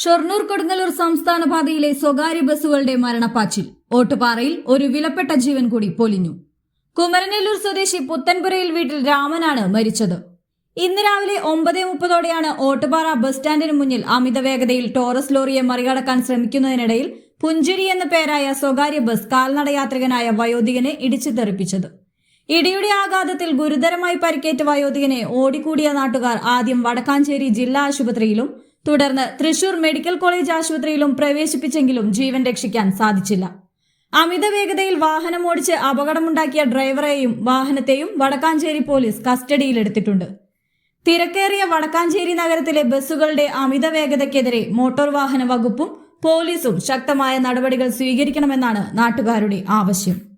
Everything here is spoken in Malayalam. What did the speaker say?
ഷൊർണൂർ കൊടുങ്ങല്ലൂർ സംസ്ഥാന പാതയിലെ സ്വകാര്യ ബസ്സുകളുടെ മരണപ്പാച്ചിൽ. ഓട്ടുപാറയിൽ ഒരു വിലപ്പെട്ട ജീവൻ കൂടി പൊലിഞ്ഞു. കുമരനെല്ലൂർ സ്വദേശി പുത്തൻപുരയിൽ വീട്ടിൽ രാമനാണ് മരിച്ചത്. ഇന്ന് രാവിലെ ഒമ്പത് മുപ്പതോടെയാണ് ഓട്ടുപാറ ബസ് സ്റ്റാൻഡിന് മുന്നിൽ അമിത വേഗതയിൽ ടോറസ് ലോറിയെ മറികടക്കാൻ ശ്രമിക്കുന്നതിനിടയിൽ പുഞ്ചിരി എന്ന പേരായ സ്വകാര്യ ബസ് കാൽനടയാത്രികനായ വയോധികനെ ഇടിച്ചു തെറിപ്പിച്ചത് ഇടിയുടെ ആഘാതത്തിൽ ഗുരുതരമായി പരിക്കേറ്റ വയോധികനെ ഓടിക്കൂടിയ നാട്ടുകാർ ആദ്യം വടക്കാഞ്ചേരി ജില്ലാ ആശുപത്രിയിലും തുടർന്ന് തൃശൂർ മെഡിക്കൽ കോളേജ് ആശുപത്രിയിലും പ്രവേശിപ്പിച്ചെങ്കിലും ജീവൻ രക്ഷിക്കാൻ സാധിച്ചില്ല. അമിത വേഗതയിൽ വാഹനം ഓടിച്ച് അപകടമുണ്ടാക്കിയ ഡ്രൈവറെയും വാഹനത്തെയും വടക്കാഞ്ചേരി പോലീസ് കസ്റ്റഡിയിലെടുത്തിട്ടുണ്ട്. തിരക്കേറിയ വടക്കാഞ്ചേരി നഗരത്തിലെ ബസ്സുകളുടെ അമിത വേഗതയ്ക്കെതിരെ മോട്ടോർ വാഹന വകുപ്പും പോലീസും ശക്തമായ നടപടികൾ സ്വീകരിക്കണമെന്നാണ് നാട്ടുകാരുടെ ആവശ്യം.